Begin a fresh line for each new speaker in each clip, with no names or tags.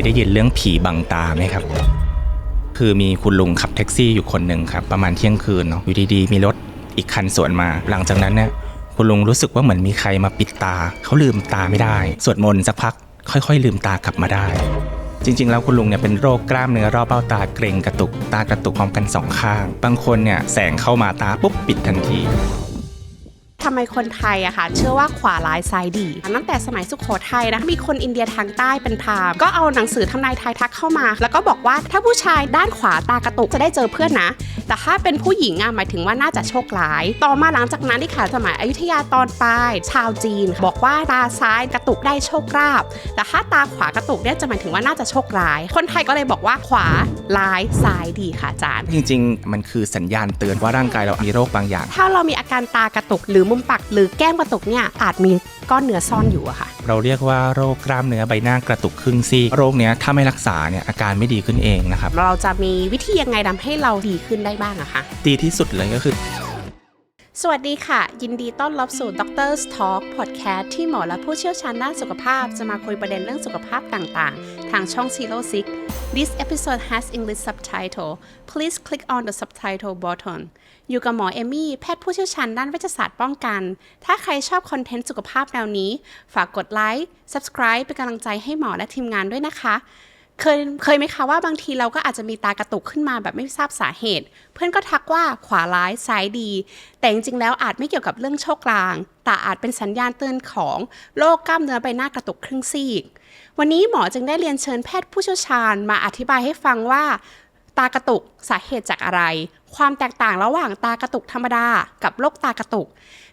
ยได้ยินเรื่องผีบังตาไหมครับ คือมีคุณลุงขับแท็กซี่อยู่คนหนึ่งครับ ประมาณเที่ยงคืนเนาะอยู่ดีๆ มีรถอีกคันสวนมา หลังจากนั้นเนี่ยคุณลุงรู้สึกว่าเหมือนมีใครมาปิดตา เขาลืมตาไม่ได้ สวดมนต์สักพัก ค่อย ๆ ลืมตากลับมาได้ จริง ๆ แล้วคุณลุงเนี่ยเป็นโรคกล้ามเนื้อรอบเบ้าตาเกร็งกระตุก ตากระตุกพร้อมกันสองข้าง บางคนเนี่ยแสงเข้ามาตาปุ๊บปิดทันที
ทำไมคนไทยอะค่ะ เชื่อว่าขวาร้ายซ้ายดี ตั้งแต่สมัยสุขโขทัยนะ มีคนอินเดียทางใต้เป็นพราหมณ์ก็เอาหนังสือทำนายทายทักเข้ามา แล้วก็บอกว่าถ้าผู้ชายด้านขวาตากระตุกจะได้เจอเพื่อนนะ แต่ถ้าเป็นผู้หญิงอะหมายถึงว่าน่าจะโชคร้าย ต่อมาหลังจากนั้นที่ค่ะสมัยอยุธยาตอนปลายชาวจีน บอกว่าตาซ้ายกระตุกได้โชคลาภแต่ถ้าตาขวากระตุกเนี่ยจะหมายถึงว่าน่าจะโชคร้าย คนไทยก็เลยบอกว่าขวาร้ายซ้ายดีค่ะอาจารย์
จริง ๆ มันคือสัญญาณเตือนว่าร่างกายเรามีโรคบางอย่าง
ถ้าเรามีอาการตากระตุกหรือมุมปากหรือแก้มกระตุกเนี่ยอาจมีก้อนเนื้อซ่อนอยู่อะค่ะ
เราเรียกว่าโรคกล้ามเนื้อใบหน้ากระตุกครึ่งซีกโรคเนี้ยถ้าไม่รักษาเนี่ยอาการไม่ดีขึ้นเองนะครับ
เราจะมีวิธียังไงทำให้เราดีขึ้นได้บ้างอะคะ
ดีที่สุดเลยก็คือ
สวัสดีค่ะ ยินดีต้อนรับสู่ Doctor's Talk Podcast ที่หมอและผู้เชี่ยวชาญด้านสุขภาพ จะมาคุยประเด็นเรื่องสุขภาพต่างๆ ทางช่อง Zero Six This episode has English subtitle Please click on the subtitle button อยู่กับหมอเอมี่แพทย์ผู้เชี่ยวชาญด้านเวชศาสตร์ป้องกัน ถ้าใครชอบคอนเทนต์สุขภาพแนวนี้ ฝากกดไลค์ subscribe เป็นกำลังใจให้หมอและทีมงานด้วยนะคะ เคยเคยไหมคะว่าบางทีเราก็อาจจะมีตากระตุกขึ้นมาแบบไม่ทราบสาเหตุ เพื่อนก็ทักว่าขวาร้ายซ้ายดี แต่จริงๆแล้วอาจไม่เกี่ยวกับเรื่องโชคลาง แต่อาจเป็นสัญญาณเตือนของโรคกล้ามเนื้อใบหน้ากระตุกครึ่งซีก วันนี้หมอจึงได้เรียนเชิญแพทย์ผู้เชี่ยวชาญ มาอธิบายให้ฟังว่าตากระตุกสาเหตุจากอะไร ความแตกต่างระหว่างตากระตุกธรรมดากับโรคตากระตุก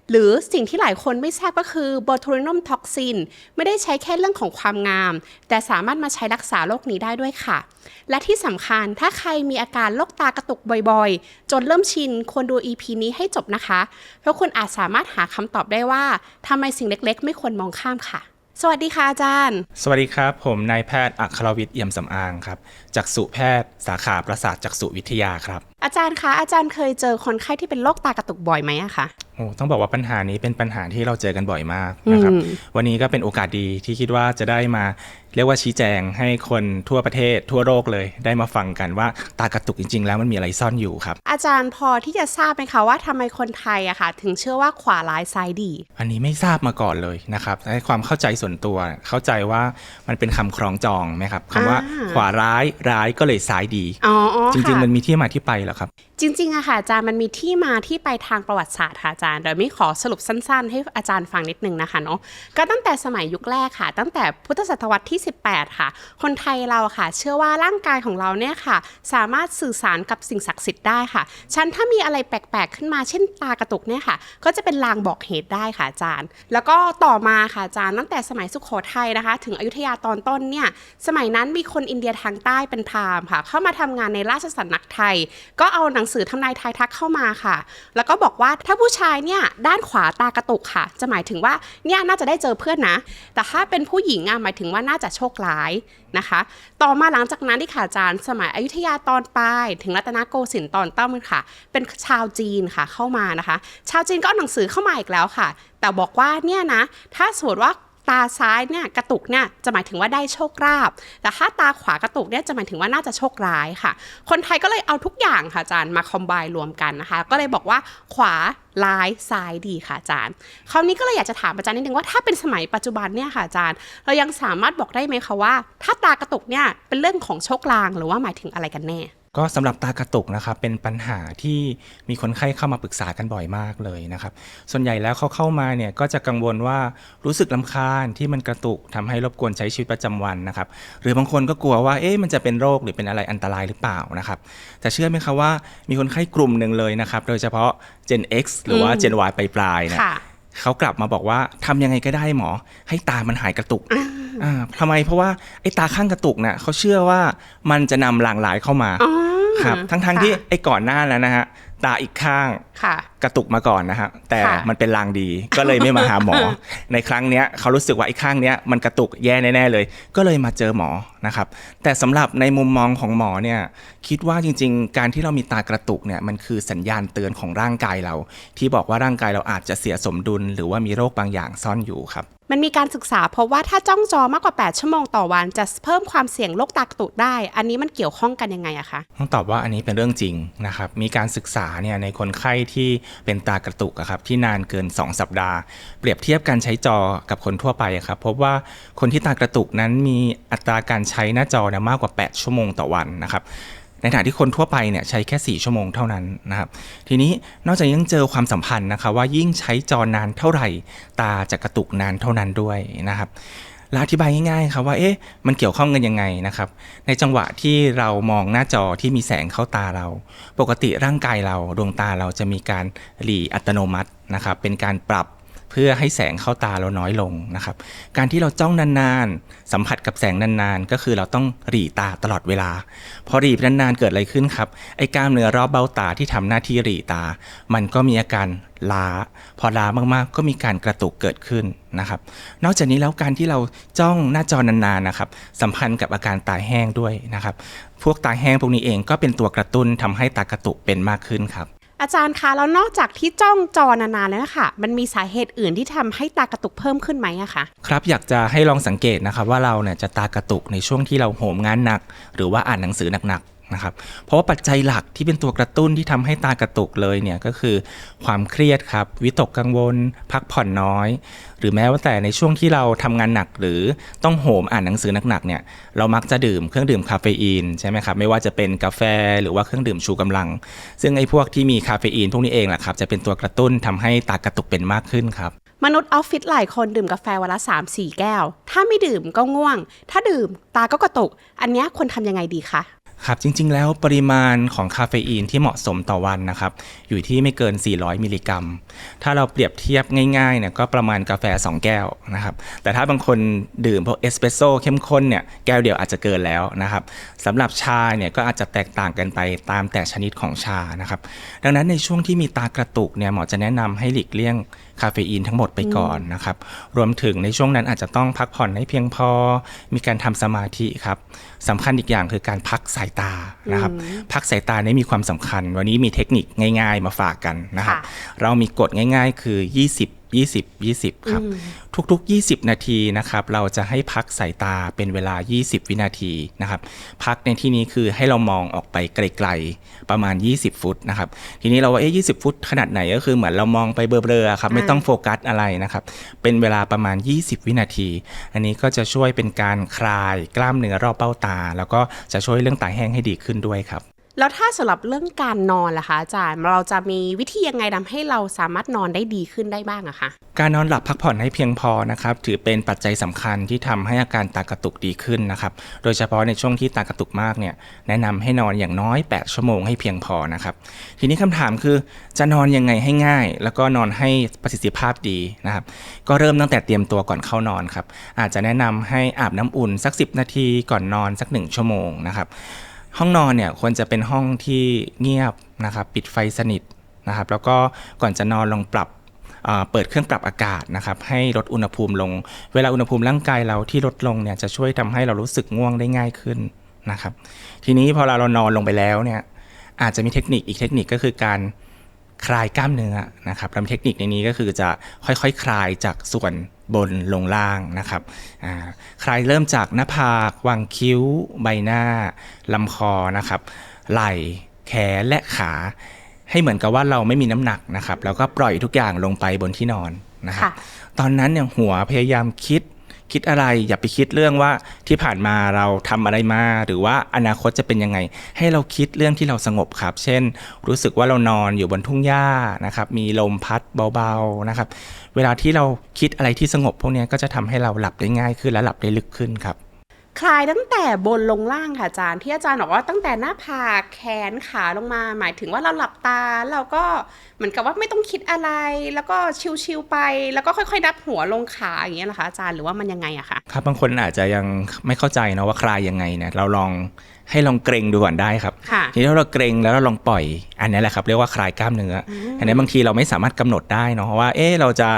หรือสิ่งที่หลายคนไม่ทราบก็คือ botulinum toxin ไม่ได้ใช้แค่เรื่องของความงาม แต่สามารถมาใช้รักษาโรคนี้ได้ด้วยค่ะ และที่สำคัญถ้าใครมีอาการโรคตากระตุกบ่อยๆ จนเริ่มชินควรดู EP นี้ให้จบนะคะ เพราะคุณอาจสามารถหาคำตอบได้ว่าทำไมสิ่งเล็กๆ ไม่ควรมองข้ามค่ะ สวัสดีค่ะอาจารย์
สวัสดีครับ ผมนายแพทย์อัครวิทย์เอี่ยมสำอางครับจากสุแพทย์สาขาประสาทจักษุวิทยาครับ
อาจารย์คะอาจารย์เคยเจอคนไข้ที่เป็นโรคตากระตุกบ่อยไหมอะคะ
โอ้ต้องบอกว่าปัญหานี้เป็นปัญหาที่เราเจอกันบ่อยมากนะครับ
อืม
วันนี้ก็เป็นโอกาสดีที่คิดว่าจะได้มาเรียกว่าชี้แจงให้คนทั่วประเทศทั่วโลกเลย ได้มาฟังกันว่าตากระตุกจริง ๆ แล้วมันมีอะไรซ่อนอยู่ครับ
อาจารย์พอที่จะทราบไหมคะว่าทำไมคนไทยอะค่ะ ถึงเชื่อว่าขวาร้ายซ้ายดี
อันนี้ไม่ทราบมาก่อนเลยนะครับในความเข้าใจส่วนตัวเข้าใจว่ามันเป็นคำคล้องจองไหมครับคำว่า
อ่า
ขวาร้ายร้ายก็เลยซ้ายดี
อ๋ออ๋อ
จริง
ค่ะ
ๆมันมีที่มาที่ไปเหรอครับ
จริงๆอะค่ะอาจารย์มันมีที่มาที่ไปทางประวัติศาสตร์ค่ะอาจารย์เดี๋ยวมิขอสรุปสั้นๆ ให้อาจารย์ฟังนิดนึงนะคะเนาะก็ตั้งแต่สมัยยุคแรกค่ะ ตั้งแต่พุทธศตวรรษที่ 18 ค่ะ คนไทยเราค่ะ เชื่อว่าร่างกายของเราเนี่ยค่ะ สามารถสื่อสารกับสิ่งศักดิ์สิทธิ์ได้ค่ะฉันถ้ามีอะไรแปลกๆขึ้นมาเช่นตากระตุกเนี่ยค่ะ ก็จะเป็นลางบอกเหตุได้ค่ะอาจารย์ แล้วก็ต่อมาค่ะอาจารย์ตั้งแต่สมัยสุขโขทัยนะคะ ถึงอยุธยาตอนต้นเนี่ยสมัยนั้นมีคนอินเดียทางใต้เป็นพราหมณ์ค่ะ เข้ามาทำงานในราชสำนักไทย ก็เอาหนังสือทำนายทายทักเข้ามาค่ะ แล้วก็บอกว่าถ้าผู้ชายเนี่ยด้านขวาตากระตุกค่ะ จะหมายถึงว่าเนี่ยน่าจะได้เจอเพื่อนนะ แต่ถ้าเป็นผู้หญิงอะหมายถึงว่าน่าจะโชคร้ายนะคะ ต่อมาหลังจากนั้นที่ค่ะอาจารย์ สมัยอยุธยาตอนปลายถึงรัตนโกสินทร์ตอนต้นค่ะ เป็นชาวจีนค่ะเข้ามานะคะ ชาวจีนก็เอาหนังสือเข้ามาอีกแล้วค่ะ แต่บอกว่าเนี่ยนะ ถ้าสมมติว่า ตาซ้ายเนี่ยกระตุกเนี่ยจะหมายถึงว่าได้โชคลาภแต่ถ้าตาขวากระตุกเนี่ยจะหมายถึงว่าน่าจะโชคร้ายค่ะ คนไทยก็เลยเอาทุกอย่างค่ะอาจารย์มาคอมไบรวมกันนะคะ ก็เลยบอกว่าขวาร้ายซ้ายดีค่ะอาจารย์ คราวนี้ก็เลยอยากจะถามอาจารย์นิดนึงว่าถ้าเป็นสมัยปัจจุบันเนี่ยค่ะอาจารย์ เรายังสามารถบอกได้ไหมคะว่า ถ้าตากระตุกเนี่ยเป็นเรื่องของโชคลางหรือว่าหมายถึงอะไรกันแน่
ก็สำหรับตากระตุกนะครับเป็นปัญหาที่มีคนไข้เข้ามาปรึกษากันบ่อยมากเลยนะครับ ส่วนใหญ่แล้วเขาเข้ามาเนี่ยก็จะกังวลว่ารู้สึกลำคาญที่มันกระตุกทำให้รบกวนใช้ชีวิตประจำวันนะครับ หรือบางคนก็กลัวว่าเอ๊ะมันจะเป็นโรคหรือเป็นอะไรอันตรายหรือเปล่านะครับแต่เชื่อไหมครับว่ามีคนไข้กลุ่มหนึ่งเลยนะครับ โดยเฉพาะ Gen X หรือว่า
อืม
Gen Y ปลายๆเนี่ย
ค่ะ
เขากลับมาบอกว่าทำยังไงก็ได้หมอ ให้ตามันหายกระตุกอ่าทำไมเพราะว่าไอ้ตาข้างกระตุกน่ะเขาเชื่อว่ามันจะนำลางร้ายเข้ามา
อ๋อ
ครับ ทั้งๆท
ค่ะ
ที่ไอ้ก่อนหน้าแล้วนะฮะ ตาอีกข้าง
ค่ะ
กระตุกมาก่อนนะฮะแต่
ค่ะ
มันเป็นลางดีก็เลยไม่มาหาหมอ ในครั้งเนี้ยเขารู้สึกว่าไอ้ข้างเนี้ยมันกระตุกแย่แน่ๆเลย ก็เลยมาเจอหมอนะครับ แต่สำหรับในมุมมองของหมอเนี่ยคิดว่าจริง ๆ การที่เรามีตากระตุกเนี่ยมันคือสัญญาณเตือนของร่างกายเรา ที่บอกว่าร่างกายเราอาจจะเสียสมดุล หรือว่ามีโรคบางอย่างซ่อนอยู่ครับ
มันมีการศึกษาเพราะว่าถ้าจ้องจอมากกว่า 8 ชั่วโมงต่อวันจะเพิ่มความเสี่ยงโรคตากระตุกได้ อันนี้มันเกี่ยวข้องกันยังไงอะคะ
ต้องตอบว่าอันนี้เป็นเรื่องจริงนะครับมีการศึกษาเนี่ยในคนไข้ที่เป็นตากระตุกครับที่นานเกิน 2 สัปดาห์ เปรียบเทียบการใช้จอกับคนทั่วไปครับพบว่าคนที่ตากระตุกนั้นมีอัตราการใช้หน้าจอมากกว่า 8 ชั่วโมงต่อวันนะครับในขณะที่คนทั่วไปเนี่ยใช้แค่ 4 ชั่วโมงเท่านั้นนะครับ ทีนี้นอกจากยังเจอความสัมพันธ์นะครับว่ายิ่งใช้จอนานเท่าไหร่ ตาจะกระตุกนานเท่านั้นด้วยนะครับ และอธิบายง่ายๆครับว่าเอ๊ะมันเกี่ยวข้องกันยังไงนะครับ ในจังหวะที่เรามองหน้าจอที่มีแสงเข้าตาเรา ปกติร่างกายเราดวงตาเราจะมีการหลีอัตโนมัตินะครับเป็นการปรับ เพื่อให้แสงเข้าตาเราน้อยลงนะครับ การที่เราจ้องนานๆ สัมผัสกับแสงนานๆ ก็คือเราต้องหลีตาตลอดเวลา พอหลีนานๆเกิดอะไรขึ้นครับ ไอ้กล้ามเนื้อรอบเบ้าตาที่ทำหน้าที่หลีตา มันก็มีอาการล้า พอล้ามากๆ ก็มีการกระตุกเกิดขึ้นนะครับ นอกจากนี้แล้วการที่เราจ้องหน้าจอนานๆนะครับ สัมพันธ์กับอาการตาแห้งด้วยนะครับ พวกตาแห้งพวกนี้เองก็เป็นตัวกระตุ้นทำให้ตากระตุกเป็นมากขึ้นครับ
อาจารย์คะแล้วนอกจากที่จ้องจอนานๆแล้วนะคะมันมีสาเหตุอื่นที่ทำให้ตากระตุกเพิ่มขึ้นไหมอะคะ
ครับอยากจะให้ลองสังเกตนะครับว่าเราเนี่ยจะตากระตุกในช่วงที่เราโหมงานหนัก หรือว่าอ่านหนังสือหนัก นะครับ เพราะว่าปัจจัยหลักที่เป็นตัวกระตุ้นที่ทำให้ตากระตุกเลยเนี่ยก็คือความเครียดครับ วิตกกังวล พักผ่อนน้อย หรือแม้ว่าแต่ในช่วงที่เราทำงานหนักหรือต้องโหมอ่านหนังสือหนักๆเนี่ยเรามักจะดื่มเครื่องดื่มคาเฟอีนใช่ไหมครับไม่ว่าจะเป็นกาแฟหรือว่าเครื่องดื่มชูกำลัง ซึ่งไอ้พวกที่มีคาเฟอีนพวกนี้เองแหละครับจะเป็นตัวกระตุ้นทำให้ตากระตุกเป็นมากขึ้นครับ
มนุษย์ออฟฟิศหลายคนดื่มกาแฟวันละ 3-4 แก้ว ถ้าไม่ดื่มก็ง่วง ถ้าดื่มตาก็กระตุก อันนี้ควรทำยังไงดีคะ
ครับจริงๆ แล้วปริมาณของคาเฟอีนที่เหมาะสมต่อวันนะครับอยู่ที่ไม่เกิน 400 มิลลิกรัม ถ้าเราเปรียบเทียบง่ายๆเนี่ยก็ประมาณกาแฟ 2 แก้วนะครับแต่ถ้าบางคนดื่มพวกเอสเปรสโซ่เข้มข้นเนี่ยแก้วเดียวอาจจะเกินแล้วนะครับสำหรับชาเนี่ยก็อาจจะแตกต่างกันไปตามแต่ชนิดของชานะครับดังนั้นในช่วงที่มีตากระตุกเนี่ยหมอจะแนะนำให้หลีกเลี่ยงคาเฟอีนทั้งหมดไปก่อนนะครับ รวมถึงในช่วงนั้นอาจจะต้องพักผ่อนให้เพียงพอ มีการทำสมาธิครับสำคัญอีกอย่างคือการพักสายตานะครับ พักสายตาเนี่ยมีความสำคัญ วันนี้มีเทคนิคง่าย ๆ มาฝากกันนะครับ
ค่ะ
เรามีกฎง่าย ๆ คือ 20 20 20 ครับ ทุกๆ 20 นาทีนะครับ เราจะให้พักสายตาเป็นเวลา 20 วินาทีนะครับ พักในที่นี้คือให้เรามองออกไปไกลๆ ประมาณ 20 ฟุตนะครับ ทีนี้เราว่าเอ๊ะ20 ฟุตขนาดไหนก็คือเหมือนเรามองไปเบลอๆครับ ไม่ต้องโฟกัสอะไรนะครับ เป็นเวลาประมาณ 20 วินาที อันนี้ก็จะช่วยเป็นการคลายกล้ามเนื้อรอบเบ้าตา แล้วก็จะช่วยเรื่องตาแห้งให้ดีขึ้นด้วยครับ
แล้วถ้าสำหรับเรื่องการนอนล่ะคะอาจารย์เราจะมีวิธียังไงทำให้เราสามารถนอนได้ดีขึ้นได้บ้างอะคะ
การนอนหลับพักผ่อนให้เพียงพอนะครับถือเป็นปัจจัยสำคัญที่ทำให้อาการตากระตุกดีขึ้นนะครับโดยเฉพาะในช่วงที่ตากระตุกมากเนี่ยแนะนำให้นอนอย่างน้อย 8 ชั่วโมงให้เพียงพอนะครับทีนี้คำถามคือจะนอนยังไงให้ง่าย แล้วก็นอนให้ประสิทธิภาพดีนะครับก็เริ่มตั้งแต่เตรียมตัวก่อนเข้านอนครับอาจจะแนะนำให้อาบน้ำอุ่นสัก 10 นาทีก่อนนอนสัก 1 ชั่วโมงนะครับ ห้องนอนเนี่ยควรจะเป็นห้องที่เงียบนะครับปิดไฟสนิทนะครับ แล้วก็ก่อนจะนอนลองปรับเปิดเครื่องปรับอากาศนะครับให้ลดอุณหภูมิลง เวลาอุณหภูมิร่างกายเราที่ลดลงเนี่ยจะช่วยทำให้เรารู้สึกง่วงได้ง่ายขึ้นนะครับ ทีนี้พอเราเรานอนลงไปแล้วเนี่ยอาจจะมีเทคนิคอีกเทคนิคก็คือการคลายกล้ามเนื้อนะครับแล้วเทคนิคในนี้ก็คือจะค่อยๆคคลายจากส่วน บนลงล่างนะครับอ่าคลายเริ่มจากหน้าผากวางคิ้ว ใบหน้าลำคอนะครับ ไหล่แขนและขา ให้เหมือนกับว่าเราไม่มีน้ำหนักนะครับ แล้วก็ปล่อยทุกอย่างลงไปบนที่นอนนะครับ
ค่ะ
ตอนนั้นเนี่ยหัวพยายามคิด คิดอะไร อย่าไปคิดเรื่องว่าที่ผ่านมาเราทำอะไรมา หรือว่าอนาคตจะเป็นยังไง ให้เราคิดเรื่องที่เราสงบครับ เช่น รู้สึกว่าเรานอนอยู่บนทุ่งหญ้านะครับ มีลมพัดเบาๆนะครับ เวลาที่เราคิดอะไรที่สงบพวกนี้ก็จะทำให้เราหลับได้ง่ายขึ้นและหลับได้ลึกขึ้นครับ
คลายตั้งแต่บนลงล่างค่ะอาจารย์ที่อาจารย์บอกว่าตั้งแต่หน้าผากแขนขาลงมา หมายถึงว่าเราหลับตาเราก็เหมือนกับว่าไม่ต้องคิดอะไร แล้วก็ชิวๆไป แล้วก็ค่อยๆนับหัวลงขาอย่างเงี้ยเหรอคะอาจารย์หรือว่ามันยังไงอะคะ
ครับบางคนอาจจะยังไม่เข้าใจนะว่าคลายยังไงเนี่ยเราลองให้ลองเกรงดูก่อนได้ครับ
ค่ะ
ทีนี้ถ้าเราเกรงแล้วเราลองปล่อย อันนี้แหละครับเรียกว่าคลายกล้ามเนื้อออันนี้บางทีเราไม่สามารถกำหนดได้เนาะว่าเอ๊ะเราจะ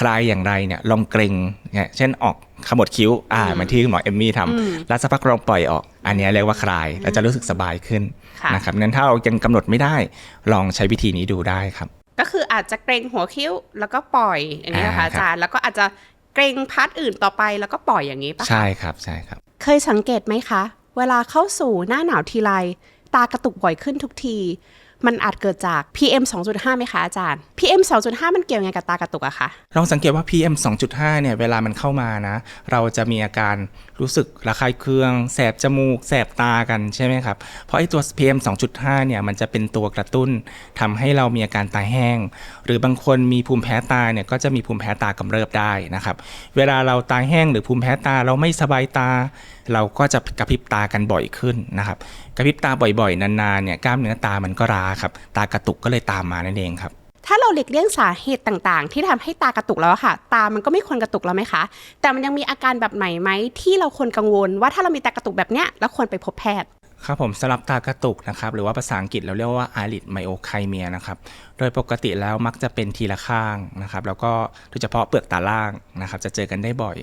คลายอย่างไรเนี่ยลองเกรงเนี่ยเช่นออก ขมวดคิ้ว อ่าเหมือนที่หมอเอมมี่ทำแล้วสักพักลองปล่อยออก อันนี้เรียกว่าคลายเราจะรู้สึกสบายขึ้น
ค่ะ
นะครับนั้นถ้าเรายังกำหนดไม่ได้ ลองใช้วิธีนี้ดูได้ครับ
ก็คืออาจจะเกรงหัวคิ้วแล้วก็ปล่อยอย่างนี้ยนะคะ
อ่า
อาจารย์แล้วก็อาจจะเกรงพาร์ทอื่นต่อไปแล้วก็ปล่อยอย่างนี้ปะคะ
ใช่ครับใช่ครับ
เคยสังเกตไหมคะ เวลาเข้าสู่หน้าหนาวทีไรตากระตุกบ่อยขึ้นทุกที มันอาจเกิดจาก PM 2.5ไหมคะอาจารย์ PM 2.5 มันเกี่ยวยังไงกับตากระตุกอะคะ
ลองสังเกตว่า PM 2.5 เนี่ยเวลามันเข้ามานะ เราจะมีอาการรู้สึกระคายเคือง แสบจมูก แสบตากันใช่ไหมครับ เพราะไอ้ตัว PM 2.5 เนี่ยมันจะเป็นตัวกระตุ้นทำให้เรามีอาการตาแห้ง หรือบางคนมีภูมิแพ้ตาเนี่ยก็จะมีภูมิแพ้ตากำเริบได้นะครับ เวลาเราตาแห้งหรือภูมิแพ้ตาเราไม่สบายตา เราก็จะกระพริบตากันบ่อยขึ้นนะครับ ระพริบตาบ่อยๆ นานๆเนี่ยกล้ามเนื้อตามันก็ร้าครับตากระตุกก็เลยตามมานั่นเองครับ
ถ้าเราหลีกเลี่ยงสาเหตุต่างๆ ที่ทำให้ตากระตุกแล้วค่ะ ตามันก็ไม่ควรกระตุกแล้วไหมคะ แต่มันยังมีอาการแบบไหนไหมที่เราควรกังวล ว่าถ้าเรามีตากระตุกแบบเนี้ยเราควรไปพบแพทย์
ครับผมสำหรับตากระตุกนะครับหรือว่าภาษาอังกฤษเราเรียกว่า eyelid myoclymia นะครับโดยปกติแล้วมักจะเป็นทีละข้างนะครับแล้วก็โดยเฉพาะเปลือกตาล่างนะครับจะเจอกันได้บ่อย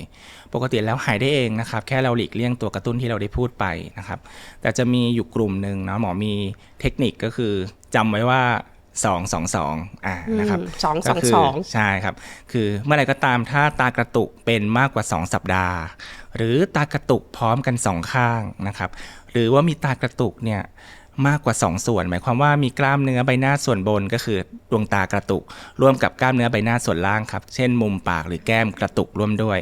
ปกติแล้วหายได้เองนะครับแค่เราหลีกเลี่ยงตัวกระตุ้นที่เราได้พูดไปนะครับแต่จะมีอยู่กลุ่มหนึ่งนะหมอมีเทคนิคก็คือจำไว้ว่า2 2 2อ่านะครับ
อืมสอง
ก็คื
สอง
ใช่ครับ คือเมื่อไหร่ก็ตามถ้าตากระตุกเป็นมากกว่า 2 สัปดาห์ หรือตากระตุกพร้อมกัน2ข้างนะครับห รือว่ามีตากระตุกเนี่ยมากกว่า 2 ส่วน หมายความว่ามีกล้ามเนื้อใบหน้าส่วนบนก็คือดวงตากระตุก ร่วมกับกล้ามเนื้อใบหน้าส่วนล่างครับ เช่น มุมปากหรือแก้มกระตุกร่วมด้วย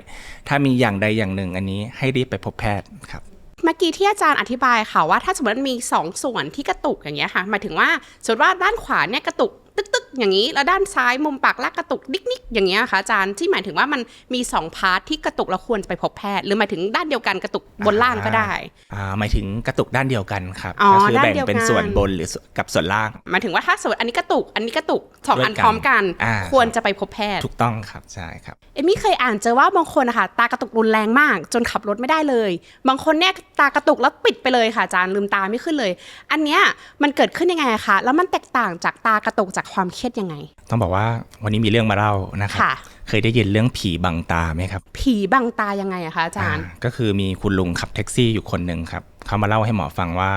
ถ้ามีอย่างใดอย่างหนึ่งอันนี้ให้รีบไปพบแพทย์ครับ
เมื่อกี้ที่อาจารย์อธิบายค่ะว่าถ้าสมมติมีสองส่วนที่กระตุกอย่างเงี้ยค่ะหมายถึงว่าสมมติว่าด้านขวาเนี่ยกระตุก ตึกตึกอย่างนี้แล้วด้านซ้ายมุมปากลากกระตุกดิกนิกอย่างเงี้ยค่ะอาจารย์ที่หมายถึงว่ามันมีสองพาร์ทที่กระตุกแล้วควรจะไปพบแพทย์หรือหมายถึงด้านเดียวกันกระตุกบนล่างก็ได้
อ่าหมายถึงกระตุกด้านเดียวกันครับ
อ๋อ
ก็คืแบ่ง
ด้านเดียวกัน
เป็นส่วนบนหรือกับส่วนล่าง
หมายถึงว่าถ้าสมมติอันนี้กระตุกอันนี้กระตุกสองอัน
ด้วยกัน
พร้อมกัน
อ่า
ควรจะไปพบแพทย์
ถูกต้องครับใช่ครับ
เอมี่เคยอ่านเจอว่าบางคนอะค่ะตากระตุกรุนแรงมาก จนขับรถไม่ได้เลย บางคนเนี่ยตากระตุกแล้วปิดไปเลยค่ะอาจารย์ลืมตาไม่ขึ้นเลย อันเนี้ยมันเกิดขึ้นยังไงอะคะแล้วมันแตกต่างจากตากระตุกจากความเครียดยังไง
ต้องบอกว่าวันนี้มีเรื่องมาเล่านะครับ
ค่ะ
เคยได้ยินเรื่องผีบังตาไหมครับ
ผีบังตายังไงอะคะอาจารย์
อ่าก็คือมีคุณลุงขับแท็กซี่อยู่คนหนึ่งครับเขามาเล่าให้หมอฟังว่า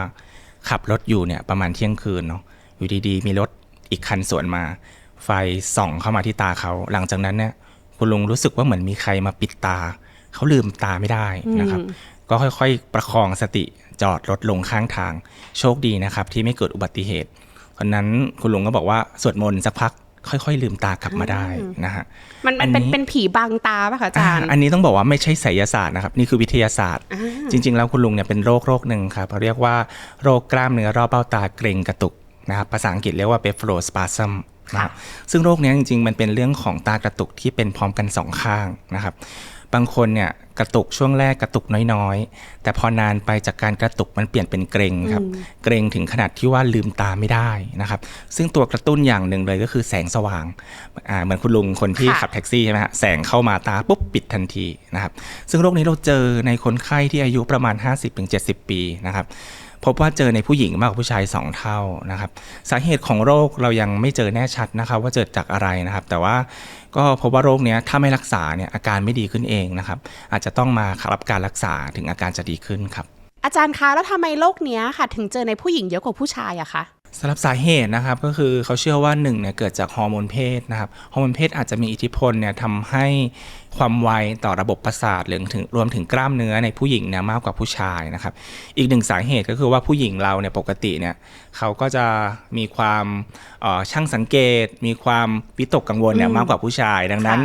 ขับรถอยู่เนี่ยประมาณเที่ยงคืนเนาะอยู่ดีๆ มีรถอีกคันสวนมา ไฟส่องเข้ามาที่ตาเขาหลังจากนั้นเนี่ยคุณลุงรู้สึกว่าเหมือนมีใครมาปิดตา เขาลืมตาไม่ได้นะครับ ก็ค่อยๆ ประคองสติจอดรถลงข้างทาง โชคดีนะครับที่ไม่เกิดอุบัติเหตุ เพราะนั้นคุณลุงก็บอกว่าสวดมนต์สักพักค่อยๆ ลืมตากลับมาได้นะฮะ
มันมันเป็น
อันนี้
เป็นผีบังตาป่ะคะอาจารย์
อ่าอันนี้ต้องบอกว่าไม่ใช่ไสยศาสตร์นะครับ นี่คือวิทยาศาสตร์ จริง ๆ แล้วคุณลุงเนี่ยเป็นโรคโรคหนึ่งครับเขาเรียกว่าโรคกล้ามเนื้อรอบเบ้าตาเกร็งกระตุกนะครับ ภาษาอังกฤษเรียกว่า blepharospasm นะครับซึ่งโรคเนี้ยจริง ๆ มันเป็นเรื่องของตากระตุกที่เป็นพร้อมกันสองข้างนะครับ บางคนเนี่ยกระตุกช่วงแรกกระตุกน้อยๆ แต่พอนานไปจากการกระตุกมันเปลี่ยนเป็นเกร็งครับ เกร็งถึงขนาดที่ว่าลืมตาไม่ได้นะครับ ซึ่งตัวกระตุ้นอย่างหนึ่งเลยก็คือแสงสว่างอ่าเหมือนคุณลุงคนที่
ค่ะ
ขับแท็กซี่ใช่ไหมฮะแสงเข้ามาตาปุ๊บปิดทันทีนะครับ ซึ่งโรคนี้เราเจอในคนไข้ที่อายุประมาณ 50-70 ปีนะครับพบว่าเจอในผู้หญิงมากกว่าผู้ชาย 2 เท่านะครับ สาเหตุของโรคเรายังไม่เจอแน่ชัดนะครับ ว่าเกิดจากอะไรนะครับ แต่ว่า ก็พบว่าโรคเนี้ยถ้าไม่รักษาเนี่ยอาการไม่ดีขึ้นเองนะครับอาจจะต้องมารับการรักษาถึงอาการจะดีขึ้นครับ
อาจารย์คะแล้วทำไมโรคเนี้ยค่ะ ถึงเจอในผู้หญิงเยอะกว่าผู้ชายอะคะ
สำหรับสาเหตุนะครับก็คือเขาเชื่อว่าหนึ่งเนี่ยเกิดจากฮอร์โมนเพศนะครับฮอร์โมนเพศอาจจะมีอิทธิพลเนี่ยทำให้ความไวต่อระบบประสาทหรือถึงรวมถึงกล้ามเนื้อในผู้หญิงเนี่ยมากกว่าผู้ชายนะครับอีกหนึ่งสาเหตุก็คือว่าผู้หญิงเราเนี่ยปกติเนี่ยเขาก็จะมีความเอ่อช่างสังเกต มีความวิตกกังวลเนี่ยมากกว่าผู้ชาย ดังนั้น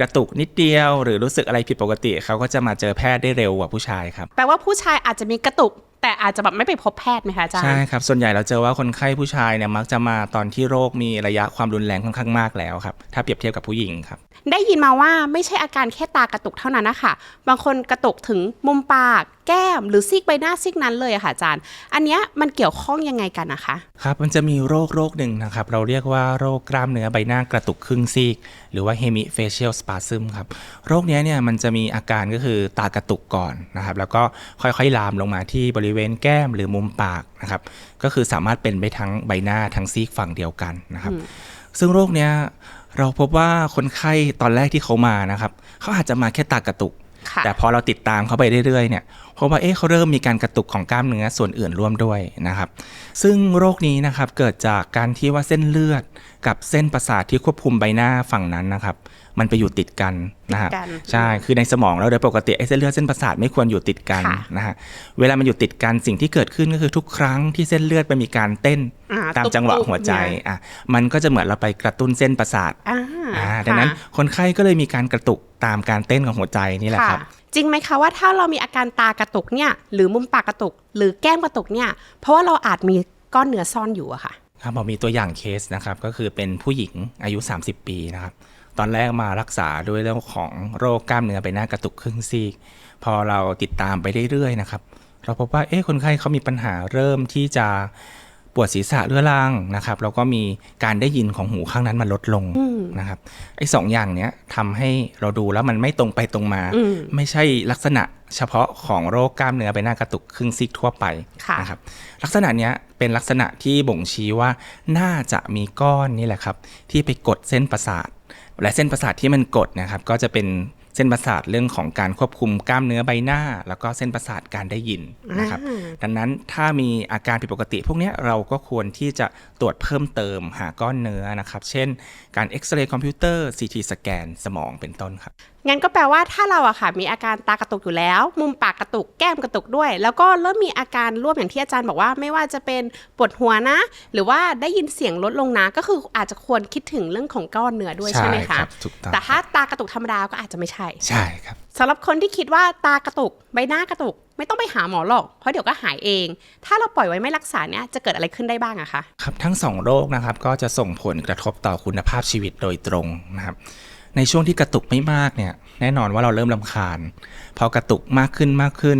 กระตุกนิดเดียว หรือรู้สึกอะไรผิดปกติเขาก็จะมาเจอแพทย์ได้เร็วกว่าผู้ชายครับ
แปลว่าผู้ชายอาจจะมีกระตุก แต่อาจจะแบบไม่ไปพบแพทย์ไหมคะอาจารย์
ใช่ครับ ส่วนใหญ่เราเจอว่าคนไข้ผู้ชายเนี่ยมักจะมาตอนที่โรคมีระยะความรุนแรงค่อนข้างมากแล้วครับ ถ้าเปรียบเทียบกับผู้หญิงครับ
ได้ยินมาว่าไม่ใช่อาการแค่ตากระตุกเท่านั้นนะคะบางคนกระตุกถึงมุมปาก แก้มหรือซีกใบหน้าซีกนั้นเลยอะค่ะอาจารย์ อันเนี้ยมันเกี่ยวข้องยังไงกันนะคะ
ครับมันจะมีโรคโรคหนึ่งนะครับ เราเรียกว่าโรคกล้ามเนื้อใบหน้ากระตุกครึ่งซีก หรือว่า hemifacial spasm ครับ โรคเนี้ยเนี่ยมันจะมีอาการก็คือตากระตุกก่อนนะครับ แล้วก็ค่อยๆ ลามลงมาที่บริเวณแก้มหรือมุมปากนะครับ ก็คือสามารถเป็นไปทั้งใบหน้าทั้งซีกฝั่งเดียวกันนะครับ ซึ่งโรคเนี้ยเราพบว่าคนไข้ตอนแรกที่เขามานะครับ เขาอาจจะมาแค่ตากระตุก
ค่ะ
แต่พอเราติดตามเขาไปเรื่อยๆเนี่ยพบว่าเอ๊ะเขาเริ่มมีการกระตุกของกล้ามเนื้อส่วนอื่นร่วมด้วยนะครับ ซึ่งโรคนี้นะครับเกิดจากการที่ว่าเส้นเลือดกับเส้นประสาทที่ควบคุมใบหน้าฝั่งนั้นนะครับ มันไปอยู่ติดกันนะฮะ
ติดกัน
ใช่คือในสมองเราโดยปกติไอ้เส้นเลือดเส้นประสาทไม่ควรอยู่ติดกัน
ค่ะ
นะฮะเวลามันอยู่ติดกันสิ่งที่เกิดขึ้นก็คือทุกครั้งที่เส้นเลือดมันมีการเต้น
อ่
ตามจังหวะ
ตุบๆ
หัวใจ
เนี่ย
อะมันก็จะเหมือนเราไปกระตุ้นเส้นประสาท
อ่า
อ่าดังนั้น
ค่ะ
คนไข้ก็เลยมีการกระตุกตามการเต้นของหัวใจนี่แหละครับ
จริงไหมคะว่าถ้าเรามีอาการตากระตุกเนี่ยหรือมุมปากกระตุก หรือแก้มกระตุกเนี่ยเพราะว่าเราอาจมีก้อนเนื้อซ่อนอยู่อะค่ะ
ครับผมมีตัวอย่างเคสนะครับก็คือเป็นผู้หญิงอายุ 30 ปีนะครับ ตอนแรกมารักษาด้วยเรื่องของโรคกล้ามเนื้อใบหน้ากระตุกครึ่งซีก พอเราติดตามไปเรื่อยๆนะครับ เราพบว่าเอ๊ะคนไข้เขามีปัญหาเริ่มที่จะปวดศีรษะเรื้อรังนะครับแล้วก็มีการได้ยินของหูข้างนั้นมันลดลงนะครับไอ้สองอย่างเนี้ยทำให้เราดูแล้วมันไม่ตรงไปตรงมา
อืม
ไม่ใช่ลักษณะเฉพาะของโรคกล้ามเนื้อใบหน้ากระตุกครึ่งซีกทั่วไป
ค่ะ
นะครับลักษณะเนี้ยเป็นลักษณะที่บ่งชี้ว่าน่าจะมีก้อนนี่แหละครับ ที่ไปกดเส้นประสาท และเส้นประสาทที่มันกดนะครับก็จะเป็น เส้นประสาทเรื่องของการควบคุมกล้ามเนื้อใบหน้า แล้วก็เส้นประสาทการได้ยินนะครับ
อ่า
ดังนั้นถ้ามีอาการผิดปกติ พวกเนี้ยเราก็ควรที่จะตรวจเพิ่มเติมหาก้อนเนื้อนะครับ เช่น การเอ็กซเรย์คอมพิวเตอร์ CT สแกนสมองเป็นต้นครับ
งั้นก็แปลว่าถ้าเราอะค่ะ มีอาการตากระตุกอยู่แล้ว มุมปากกระตุกแก้มกระตุกด้วย แล้วก็เริ่มมีอาการร่วมอย่างที่อาจารย์บอกว่า ไม่ว่าจะเป็นปวดหัวนะ หรือว่าได้ยินเสียงลดลงนะ ก็คืออาจจะควรคิดถึงเรื่องของก้อนเนื้อด้วย
ใช่
ใช่ไหมคะ
ครับถูกต้อง
แต่ถ้าตากระตุกธรรมดาก็อาจจะไม่ใช่
ใช่ครับ
สำหรับคนที่คิดว่าตากระตุกใบหน้ากระตุก ไม่ต้องไปหาหมอหรอก เพราะเดี๋ยวก็หายเอง ถ้าเราปล่อยไว้ไม่รักษาเนี่ยจะเกิดอะไรขึ้นได้บ้างอะคะ
ครับทั้งสองโรคนะครับก็จะส่งผลกระทบต่อคุณภาพชีวิตโดยตรงนะครับในช่วงที่กระตุกไม่มากเนี่ยแน่นอนว่าเราเริ่มลำคาญพอกระตุกมากขึ้นมากขึ้น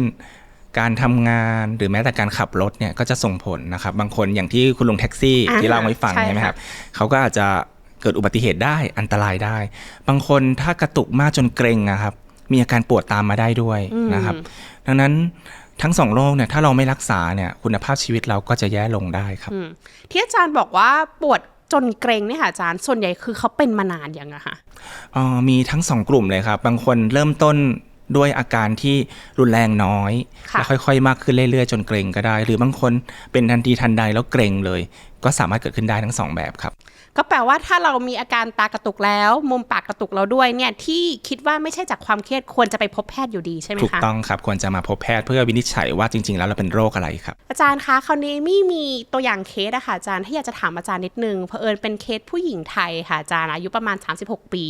การทำงานหรือแม้แต่การขับรถเนี่ยก็จะส่งผลนะครับ บางคนอย่างที่คุณลุงแท็กซี่
อ่า
ที่เล่าให้ฟัง
ใช่
ใช่ไหม
ค่ะ
ครับเขาก็อาจจะ เกิดอุบัติเหตุได้อันตรายได้ บางคนถ้ากระตุกมากจนเกร็งนะครับ มีอาการปวดตามมาได้ด้วยนะครับ ดังนั้นทั้งสองโรคเนี่ยถ้าเราไม่รักษาเนี่ยคุณภาพชีวิตเราก็จะแย่ลงได้ครับ
อืมที่อาจารย์บอกว่าปวดจนเกรงเนี่ยค่ะอาจารย์ส่วนใหญ่คือเขาเป็นมานานยังอะคะ
เอ่อมีทั้งสองกลุ่มเลยครับ บางคนเริ่มต้นด้วยอาการที่รุนแรงน้อย
ค่ะ
แล้วค่อยๆ มากขึ้นเรื่อยๆ จนเกรงก็ได้ หรือบางคนเป็นทันทีทันใดแล้วเกรงเลย ก็สามารถเกิดขึ้นได้ทั้งสองแบบครับ
ก็แปลว่าถ้าเรามีอาการตากระตุกแล้ว มุมปากกระตุกเราด้วยเนี่ยที่คิดว่าไม่ใช่จากความเครียดควรจะไปพบแพทย์อยู่ดีใช่ไหม
ถูก
คะ
ต้องครับควรจะมาพบแพทย์เพื่อวินิจฉัยว่าจริง ๆ แล้วเราเป็นโรคอะไรครับ
อาจารย์คะคราวนี้มี่มีตัวอย่างเคสอะค่ะอาจารย์ที่อยากจะถามอาจารย์นิดนึงเผอิญเป็นเคสผู้หญิงไทยค่ะอาจารย์อายุประมาณ 36 ปี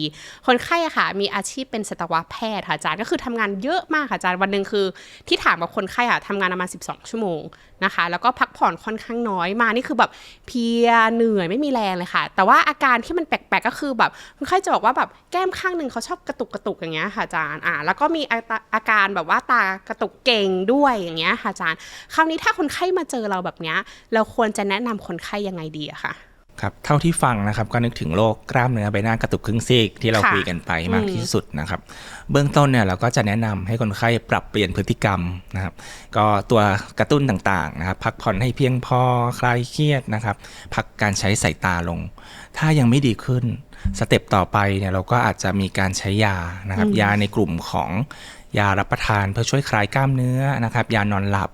คนไข้อะค่ะ มีอาชีพเป็นสัตวแพทย์ค่ะอาจารย์ก็คือทำงานเยอะมากค่ะอาจารย์วันหนึ่งคือ ที่ถามกับคนไข้อะทำงานประมาณ 12 ชั่วโมง นะคะ แล้วก็พักผ่อนค่อนข้างน้อยมานี่คือแบบเพียเหนื่อยไม่มีแรงเลยค่ะ แต่ว่าอาการที่มันแปลกๆก็คือแบบคนไข้จะบอกว่าแบบแก้มข้างหนึ่งเขาชอบกระตุกกระตุกอย่างเงี้ยค่ะอาจารย์อ่าแล้วก็มีอาอาการแบบว่าตากระตุกเก่งด้วยอย่างเงี้ยค่ะอาจารย์ คราวนี้ถ้าคนไข้มาเจอเราแบบเนี้ยเราควรจะแนะนำคนไข้ยังไงดีอะค่ะ
ครับเท่าที่ฟังนะครับก็นึกถึงโรคกล้ามเนื้อใบหน้ากระตุกครึ่งซีกที่เรา
ค่ะ
คุยกันไปมากที่สุดนะครับเบื้องต้นเนี่ยเราก็จะแนะนำให้คนไข้ปรับเปลี่ยนพฤติกรรมนะครับก็ตัวกระตุ้นต่างๆนะครับพักผ่อนให้เพียงพอคลายเครียดนะครับพักการใช้สายตาลง ถ้ายังไม่ดีขึ้นสเต็ปต่อไปเนี่ยเราก็อาจจะมีการใช้ยานะครับยาในกลุ่มของยารับประทานเพื่อช่วยคลายกล้ามเนื้อนะครับยานอนหลับ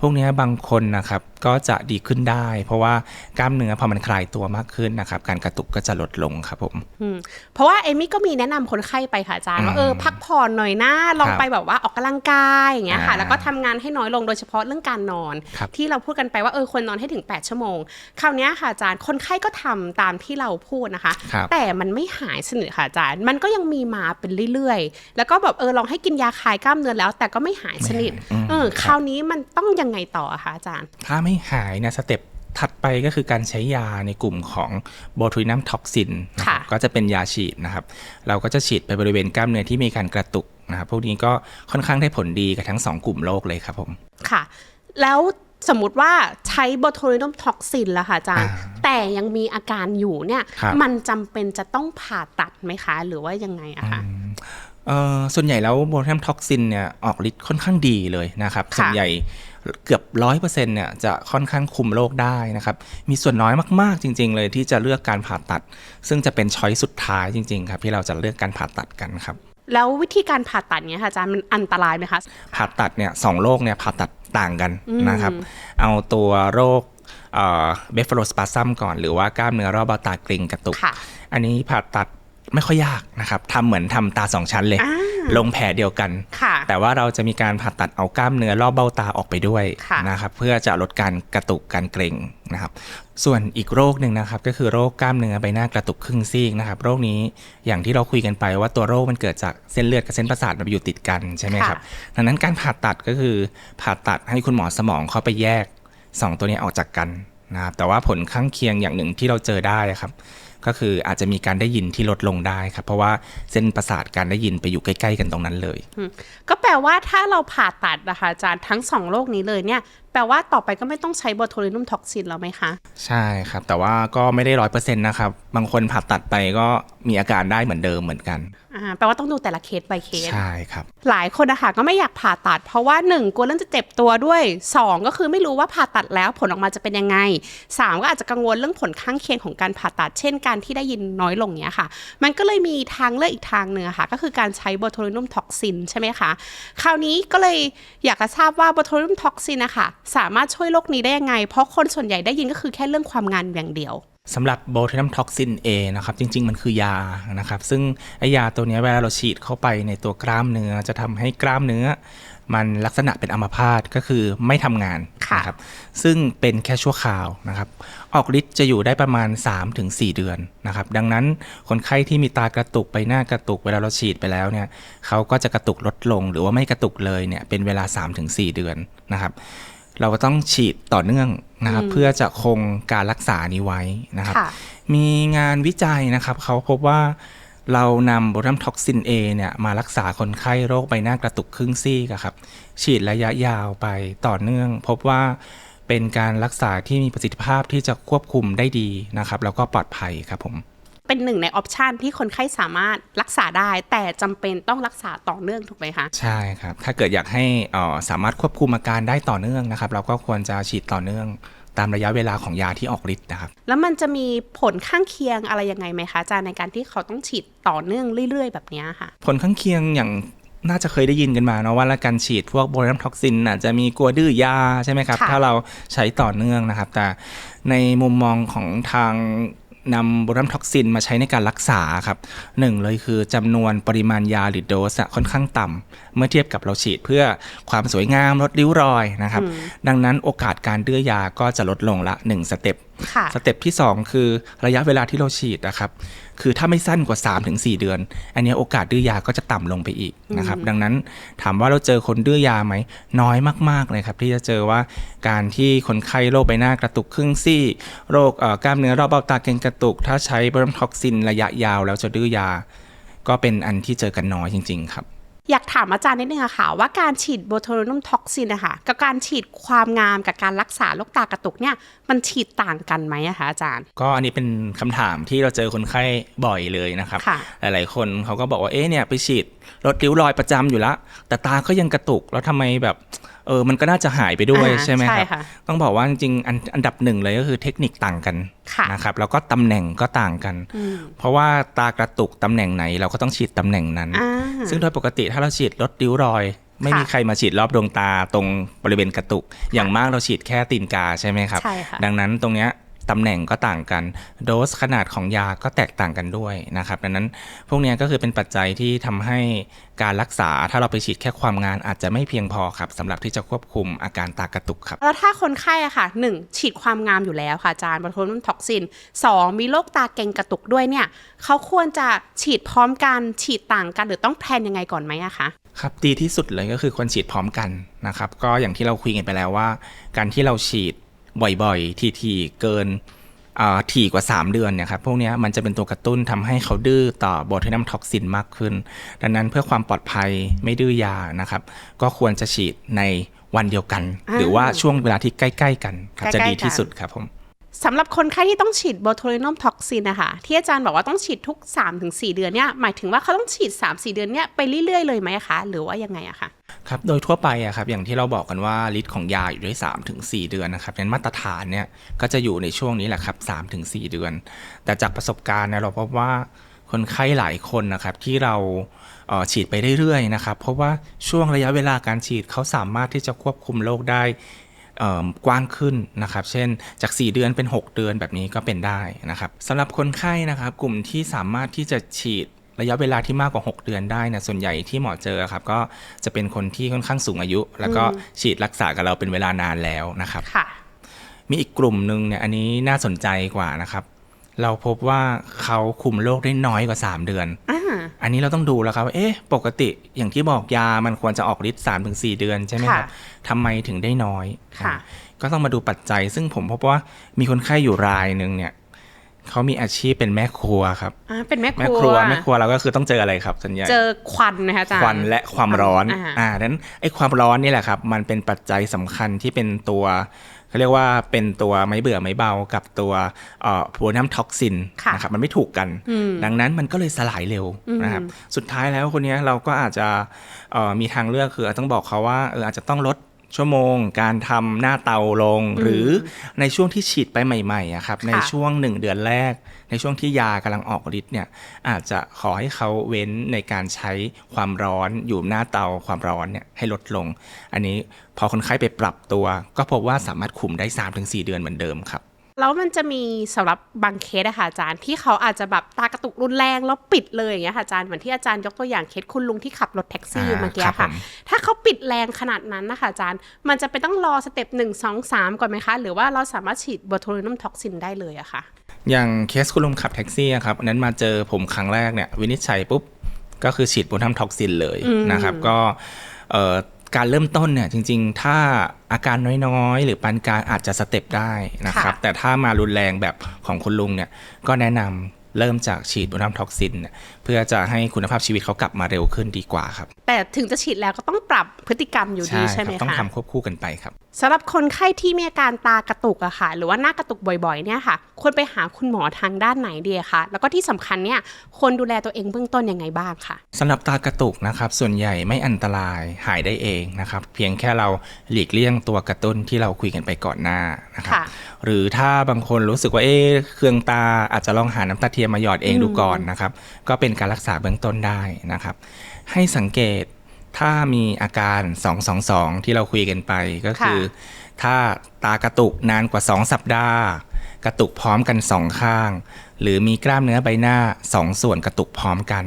พวกเนี้ยบางคนนะครับ ก็จะดีขึ้นได้ เพราะว่ากล้ามเนื้อพอมันคลายตัวมากขึ้นนะครับ การกระตุกก็จะลดลงครับผม
อืมเพราะว่าเอมี่ก็มีแนะนำคนไข้ไปค่ะอาจารย์ว่าเออพักผ่อนหน่อยนะลอง
ครับ
ไปแบบว่าออกกำลังกายอย่างเงี้ยค่ะ
อ่า
แล้วก็ทำงานให้น้อยลงโดยเฉพาะเรื่องการนอน
ครับ
ที่เราพูดกันไปว่าเออควรนอนให้ถึง 8 ชั่วโมง คราวเนี้ยค่ะอาจารย์คนไข้ก็ทำตามที่เราพูดนะคะ
ครับ
แต่มันไม่หายสนิทค่ะอาจารย์ มันก็ยังมีมาเป็นเรื่อยๆ แล้วก็แบบเออลองให้กินยาคลายกล้ามเนื้อแล้ว แต่ก็ไม่หายสนิท
อืม
เออ
ครับ
คราวนี้มันต้องยังไงต่ออะคะอาจารย์
ถ้าไม่หายเนี่ยสเต็ปถัดไปก็คือการใช้ยาในกลุ่มของโบทูลินัมท็อกซิน
ค่ะ
ก็จะเป็นยาฉีดนะครับ เราก็จะฉีดไปบริเวณกล้ามเนื้อที่มีการกระตุกนะครับพวกนี้ก็ค่อนข้างได้ผลดีกับทั้งสองกลุ่มโรคเลยครับผม
ค่ะ แล้วสมมุติว่าใช้บอทูลินอมท็อกซินแล้วค่ะอาจารย์
อ่า
แต่ยังมีอาการอยู่เนี่ย
ครับ
มันจำเป็นจะต้องผ่าตัดไหมคะ หรือว่ายังไงอะคะ
เอ่อส่วนใหญ่แล้วโบทูลินัมท็อกซินเนี่ยออกฤทธิ์ค่อนข้างดีเลยนะครับ
ค่ะ
ส่วนใหญ่ เกือบร้อยเปอร์เซ็นต์เนี่ยจะค่อนข้างคุมโรคได้นะครับ มีส่วนน้อยมากๆจริง ๆ เลยที่จะเลือกการผ่าตัด ซึ่งจะเป็นช้อยสุดท้ายจริง ๆ ครับ ที่เราจะเลือกการผ่าตัดกันครับ
แล้ววิธีการผ่าตัดเนี่ยค่ะอาจารย์มันอันตรายไหมคะ
ผ่าตัดเนี่ยสองโรคเนี่ยผ่าตัดต่างกัน
อืม
นะครับ เอาตัวโรคเบฟโรสปาซัมก่อนหรือว่ากล้ามเนื้อรอบเบ้าตาเกร็งกระตุก
ค่ะ
อันนี้ผ่าตัดไม่ค่อยยากนะครับทำเหมือนทำตาสองชั้นเลย
อ่า
ลงแผลเดียวกัน
ค่ะ
แต่ว่าเราจะมีการผ่าตัดเอากล้ามเนื้อรอบเบ้าตาออกไปด้วย
ค่ะ
นะครับเพื่อจะลดการกระตุกการเกร็งนะครับส่วนอีกโรคหนึ่งนะครับก็คือโรคกล้ามเนื้อใบหน้ากระตุกครึ่งซีกนะครับโรคนี้อย่างที่เราคุยกันไปว่าตัวโรคมันเกิดจากเส้นเลือดกับเส้นประสาทมันอยู่ติดกันใช่ไหมครับดังนั้นการผ่าตัดก็คือผ่าตัดให้คุณหมอสมองเข้าไปแยก 2 ตัวนี้ออกจากกันนะครับแต่ว่าผลข้างเคียงอย่างหนึ่งที่เราเจอได้ครับ ก็คืออาจจะมีการได้ยินที่ลดลงได้ครับเพราะว่าเส้นประสาทการได้ยินไปอยู่ใกล้ ๆ กันตรงนั้นเลย
ก็แปลว่าถ้าเราผ่าตัดนะคะอาจารย์ทั้งสองโรคนี้เลยเนี่ย แปลว่าต่อไปก็ไม่ต้องใช้บอทูลินุมท็อกซินแล้วไหมคะ
ใช่ครับ แต่ว่าก็ไม่ได้ร้อยเปอร์เซ็นต์นะครับ บางคนผ่าตัดไปก็มีอาการได้เหมือนเดิมเหมือนกัน
อ่าแปลว่าต้องดูแต่ละเคส by เคส
ใช่ครับ
หลายคนนะคะก็ไม่อยากผ่าตัด เพราะว่า 1 กลัวเรื่องจะเจ็บตัวด้วย 2 ก็คือไม่รู้ว่าผ่าตัดแล้วผลออกมาจะเป็นยังไง 3 ก็อาจจะกังวลเรื่องผลข้างเคียงของการผ่าตัด เช่นการที่ได้ยินน้อยลงเนี้ยค่ะ มันก็เลยมีทางเลือกอีกทางหนึ่งอะค่ะ ก็คือการใช้บอทูลินุมท็อกซินใช่ไหมคะ คราวนี้ก็เลยอยากจะทราบว่าบอทูลินุมท็อกซินนะคะสามารถช่วยโรคนี้ได้ยังไง เพราะคนส่วนใหญ่ได้ยินก็คือแค่เรื่องความงานอย่างเดียว
สำหรับโบทูนัมท็อกซิน A นะครับจริง ๆ มันคือยานะครับ ซึ่งไอยาตัวเนี้ยเวลาเราฉีดเข้าไปในตัวกล้ามเนื้อ จะทำให้กล้ามเนื้อ มันลักษณะเป็นอัมพาตก็คือไม่ทำงาน
ค่ะ
นะครับซึ่งเป็นแค่ชั่วคราวนะครับ ออกฤทธิ์จะอยู่ได้ประมาณ 3-4 เดือนนะครับ ดังนั้นคนไข้ที่มีตากระตุกไปหน้ากระตุกเวลาเราฉีดไปแล้วเนี่ยเขาก็จะกระตุกลดลงหรือว่าไม่กระตุกเลยเนี่ยเป็นเวลา 3-4 เดือนนะครับ เราก็ต้องฉีดต่อเนื่องนะครับเพื่อจะคงการรักษานี้ไว้นะครับ
ค่ะ
มีงานวิจัยนะครับเขาพบว่าเรานำโบรัมท็อกซิน A เนี่ยมารักษาคนไข้โรคใบหน้ากระตุกครึ่งซีกอะครับ ฉีดระยะยาวไปต่อเนื่อง พบว่าเป็นการรักษาที่มีประสิทธิภาพที่จะควบคุมได้ดีนะครับ แล้วก็ปลอดภัยครับผม
เป็นหนึ่งในออปชันที่คนไข้สามารถรักษาได้ แต่จำเป็นต้องรักษาต่อเนื่องถูกไหมคะ
ใช่ครับ ถ้าเกิดอยากให้เอ่อสามารถควบคุมอาการได้ต่อเนื่องนะครับ เราก็ควรจะฉีดต่อเนื่องตามระยะเวลาของยาที่ออกฤทธิ์นะครับ
แล้วมันจะมีผลข้างเคียงอะไรยังไงไหมคะอาจารย์ในการที่เขาต้องฉีดต่อเนื่องเรื่อย ๆ แบบเนี้ยค่ะ
ผลข้างเคียงอย่างน่าจะเคยได้ยินกันมาเนาะว่าการฉีดพวกโบร a มท็อกซินอาจจะมีกลัวดื้อยาใช่ไหมครับ
ค่ะ
ถ้าเราใช้ต่อเนื่องนะครับ แต่ในมุมมองของทาง นำโบร a มท็อกซินมาใช้ในการรักษาครับหนึ่งเลยคือจำนวนปริมาณยาหรือโดสอะค่อนข้างต่ำเมื่อเทียบกับเราฉีดเพื่อความสวยงามลดริ้วรอยนะครับ ดังนั้นโอกาสการดื้อยาก็จะลดลงละ 1 สเต็ป
ค่ะ
สเต็ปที่ 2 คือระยะเวลาที่เราฉีดนะครับ คือถ้าไม่สั้นกว่า 3-4 เดือน อันเนี้ยโอกาสดื้อยาก็จะต่ำลงไปอีกนะครับ ดังนั้นถามว่าเราเจอคนดื้อยาไหม น้อยมาก ๆ เลยครับ ที่จะเจอว่าการที่คนไข้โรคใบหน้ากระตุกครึ่งซี่ โรคเอ่อกล้ามเนื้อรอบเบ้าตาเกร็งกระตุก ถ้าใช้บรมท็อกซินระยะยาวแล้วจะดื้อยา ก็เป็นอันที่เจอกันน้อยจริง ๆ ครับ
อยากถามอาจารย์นิดนึงอะค่ะ ว่าการฉีดโบทูลินุมท็อกซินนะคะกับการฉีดความงามกับการรักษาโรคตากระตุกเนี่ยมันฉีดต่างกันไหมอะคะอาจารย์
ก็อันนี้เป็นคำถามที่เราเจอคนไข้บ่อยเลยนะครับ
ค่ะ
หลายๆ คนเขาก็บอกว่าเอ๊ะเนี่ยไปฉีดลดริ้วรอยประจำอยู่แล้วแต่ตาก็ยังกระตุกแล้วทำไมแบบ เออมันก็น่าจะหายไปด้วย
อ่า
ใช่ไหมครับ
ใช่ค่ะ
ต้องบอกว่าจริงๆอันอันดับหนึ่งเลยก็คือเทคนิคต่างกัน
ค่ะ
นะครับแล้วก็ตำแหน่งก็ต่างกัน เพราะว่าตากระตุกตำแหน่งไหนเราก็ต้องฉีดตำแหน่งนั้น
อ่า
ซึ่งโดยปกติถ้าเราฉีดลดริ้วรอย ไม่
ค่ะ
มีใครมาฉีดรอบดวงตาตรงบริเวณกระตุก อย่างมากเราฉีดแค่ตีนกาใช่ไหมครับ
ใช่ค่ะ
ดังนั้นตรงเนี้ย ตำแหน่งก็ต่างกัน โดสขนาดของยาก็แตกต่างกันด้วยนะครับ ดังนั้นพวกเนี้ยก็คือเป็นปัจจัยที่ทำให้การรักษาถ้าเราไปฉีดแค่ความงานอาจจะไม่เพียงพอครับสำหรับที่จะควบคุมอาการตากระตุกครับ
แล้วถ้าคนไข้อะค่ะหนึ่งฉีดความงามอยู่แล้วค่ะอาจารย์บอทูลินุมท็อกซินสองมีโรคตาเกร็งกระตุกด้วยเนี่ยเขาควรจะฉีดพร้อมกันฉีดต่างกันหรือต้องแพลนยังไงก่อนไหมอะคะ
ครับดีที่สุดเลยก็คือควรฉีดพร้อมกันนะครับ ก็อย่างที่เราคุยกันไปแล้วว่า การที่เราฉีด บ่อยๆ ทีๆเกินอ่าถี่กว่า 3 เดือนเนี่ยครับพวกเนี้ยมันจะเป็นตัวกระตุ้นทำให้เขาดื้อต่อโบทูนัมท็อกซินมากขึ้น ดังนั้นเพื่อความปลอดภัยไม่ดื้อยานะครับ ก็ควรจะฉีดในวันเดียวกัน
อ่า
หรือว่าช่วงเวลาที่ใกล้ ๆ กันครับจะ
ใกล้ๆ
ดีที่
กัน
สุดครับผม
สำหรับคนไข้ที่ต้องฉีดโบทูลินอมท็อกซินนะคะที่อาจารย์บอกว่าต้องฉีดทุก 3-4 เดือนเนี่ยหมายถึงว่าเขาต้องฉีด 3-4 เดือนเนี่ยไปเรื่อยๆเลยไหมคะหรือว่ายังไงอะคะ
ครับโดยทั่วไปอะครับอย่างที่เราบอกกันว่าฤทธิ์ของยาอยู่ได้3ถึง4เดือนนะครับงั้นมาตรฐานเนี่ยก็จะอยู่ในช่วงนี้แหละครับ3ถึง4เดือน แต่จากประสบการณ์เนี่ยเราพบว่าคนไข้หลายคนนะครับที่เราเฉีดไปเรื่อยๆนะครับเพราะว่าช่วงระยะเวลาการฉีดเขาสามารถที่จะควบคุมโรคได้ กว้างขึ้นนะครับ เช่นจาก 4 เดือนเป็น 6 เดือนแบบนี้ก็เป็นได้นะครับสำหรับคนไข้นะครับ กลุ่มที่สามารถที่จะฉีดระยะเวลาที่มากกว่า 6 เดือนได้นะส่วนใหญ่ที่หมอเจอครับ ก็จะเป็นคนที่ค่อนข้างสูงอายุ แล้วก็ฉีดรักษากับเราเป็นเวลานานแล้วนะครับ
ค่ะ
มีอีกกลุ่มหนึ่งเนี่ยอันนี้น่าสนใจกว่านะครับ เราพบว่าเขาคุมโรคได้น้อยกว่า 3 เดือน
อ่า
อันนี้เราต้องดูแล้วครับว่าเอ๊ะปกติอย่างที่บอกยามันควรจะออกฤทธิ์สามถึงสี่เดือนใช่ไหมครับ
ค่ะ
ทำไมถึงได้น้อย
ค่ะ
อ่าก็ต้องมาดูปัจจัย ซึ่งผมพบว่ามีคนไข้อยู่รายหนึ่งเนี่ยเขามีอาชีพเป็นแม่ครัวครับ
อ่าเป็นแม่ค
แม่
รัว
ครัวแม่ครัวเราก็คือต้องเจออะไรครับส่วนใหญ่
เจอควันนะคะอาจารย์
ควันและความร้อน
อ่า
อ่าดังนั้นไอ้ความร้อนนี่แหละครับ มันเป็นปัจจัยสำคัญที่เป็นตัว เขาเรียกว่าเป็นตัวไม่เบื่อไม่เบากับตัวเอ่อโพนัมท็อกซิน
ค่ะ
นะครับมันไม่ถูกกัน
อืม
ดังนั้นมันก็เลยสลายเร็ว
อืม
นะครับสุดท้ายแล้วคนเนี้ยเราก็อาจจะเอ่อมีทางเลือกคือต้องบอกเขาว่าเอออาจจะต้องลด ชั่วโมง การทำหน้าเตาลง หรือในช่วงที่ฉีดไปใหม่ๆอะครับในช่วงหนึ่งเดือนแรก ในช่วงที่ยากำลังออกฤทธิ์เนี่ยอาจจะขอให้เขาเว้นในการใช้ความร้อนอยู่หน้าเตาความร้อนเนี่ยให้ลดลง อันนี้พอคนไข้ไปปรับตัว ก็พบว่าสามารถคุมได้ 3-4 เดือนเหมือนเดิมครับ
แล้วมันจะมีสำหรับบางเคสอะค่ะอาจารย์ที่เขาอาจจะแบบตากระตุกรุนแรงแล้วปิดเลยอย่างเงี้ยค่ะอาจารย์เหมือนที่อาจารย์ยกตัวอย่างเคสคุณลุงที่ขับรถแท็กซี่
อ่า
เมื่อกี้
ครับผ
ค่ะ
ม
ถ้าเขาปิดแรงขนาดนั้นนะคะอาจารย์ มันจะเป็นต้องรอสเต็ปหนึ่งสองสามก่อนไหมคะ หรือว่าเราสามารถฉีดบอทูลินัมท็อกซินได้เลยอะค่ะ
อย่างเคสคุณลุงขับแท็กซี่อะครับอันนั้นมาเจอผมครั้งแรกเนี่ยวินิจฉัยปุ๊บก็คือฉีดโบทัมท็อกซินเลยนะครับก็เอ่อการเริ่มต้นเนี่ยจริง ๆ ถ้าอาการน้อยๆ หรือปานกลางอาจจะสเต็ปได้นะครับ
ค่ะ
แต่ถ้ามารุนแรงแบบของคุณลุงเนี่ยก็แนะนำเริ่มจากฉีดโบทัมท็อกซินเนี่ยเพื่อจะให้คุณภาพชีวิตเขากลับมาเร็วขึ้นดีกว่าครับ
แต่ถึงจะฉีดแล้วก็ต้องปรับพฤติกรรมอยู่ดีใช่ไหม
ครับต้อง
คะ
ทำควบคู่กันไปครับ
สำหรับคนไข้ที่มีอาการตากระตุกอะค่ะ หรือว่าหน้ากระตุกบ่อยๆเนี่ยค่ะ ควรไปหาคุณหมอทางด้านไหนดีอะคะแล้วก็ที่สำคัญเนี่ยควรดูแลตัวเองเบื้องต้นยังไงบ้างค่ะ
สำหรับตากระตุกนะครับ ส่วนใหญ่ไม่อันตรายหายได้เองนะครับ เพียงแค่เราหลีกเลี่ยงตัวกระตุ้นที่เราคุยกันไปก่อนหน้านะครับ
ค่ะ
หรือถ้าบางคนรู้สึกว่าเอ๊ะเครืองตาอาจจะลองหาน้ำตาเทียมมาหยอดเองดูก่อนนะครับก็เป็นการรักษาเบื้องต้นได้นะครับ ให้สังเกตถ้ามีอาการ 222 ที่เราคุยกันไปก็คือ ถ้าตากระตุกนานกว่า 2 สัปดาห์ กระตุกพร้อมกันสองข้าง หรือมีกล้ามเนื้อใบหน้าสองส่วนกระตุกพร้อมกัน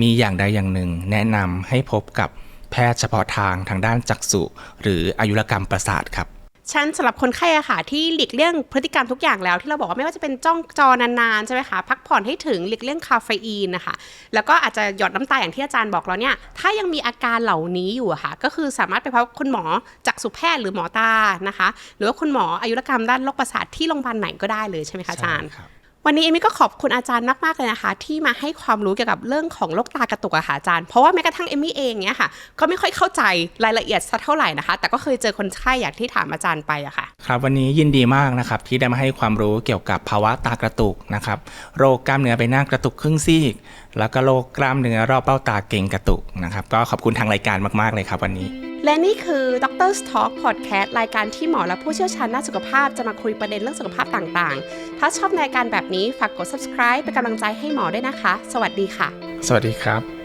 มีอย่างใดอย่างหนึ่ง แนะนำให้พบกับแพทย์เฉพาะทางทางด้านจักษุ หรืออายุรกรรมประสาทครับ
ฉันสำหรับคนไข้อะค่ะ ที่หลีกเลี่ยงพฤติกรรมทุกอย่างแล้ว ที่เราบอกว่าไม่ว่าจะเป็นจ้องจอนานๆใช่ไหมคะพักผ่อนให้ถึงหลีกเลี่ยงคาเฟอีนนะคะแล้วก็อาจจะหยดน้ำตาอย่างที่อาจารย์บอกแล้วเนี่ยถ้ายังมีอาการเหล่านี้อยู่ค่ะ ก็คือสามารถไปพบคุณหมอจักษุแพทย์หรือหมอตานะคะ หรือว่าคุณหมออายุรกรรมด้านโรคประสาทที่โรงพยาบาลไหนก็ได้เลยใช่ไหมคะอาจารย์
ครับ
วันนี้เอมี่ก็ขอบคุณอาจารย์มากๆเลยนะคะ ที่มาให้ความรู้เกี่ยวกับเรื่องของโรคตากระตุกอะค่ะอาจารย์ เพราะว่าแม้กระทั่งเอมี่เองเนี่ยค่ะ ก็ไม่ค่อยเข้าใจรายละเอียดสักเท่าไหร่นะคะ แต่ก็เคยเจอคนไข้อย่างที่ถามอาจารย์ไปอะค่ะ
ครับวันนี้ยินดีมากนะครับที่ได้มาให้ความรู้เกี่ยวกับภาวะตากระตุกนะครับโรคกล้ามเนื้อใบหน้ากระตุกครึ่งซีก แล้วก็โรคกล้ามเนื้อรอบเบ้าตาเก่งกระตุกนะครับก็ขอบคุณทางรายการมากๆเลยครับวันนี้
และนี่คือ Dr. Talk Podcast รายการที่หมอและผู้เชี่ยวชาญด้านสุขภาพจะมาคุยประเด็นเรื่องสุขภาพต่างๆ ถ้าชอบรายการแบบนี้ฝากกด subscribe เป็นกำลังใจให้หมอด้วยนะคะ สวัสดีค่ะ
สวัสดีครับ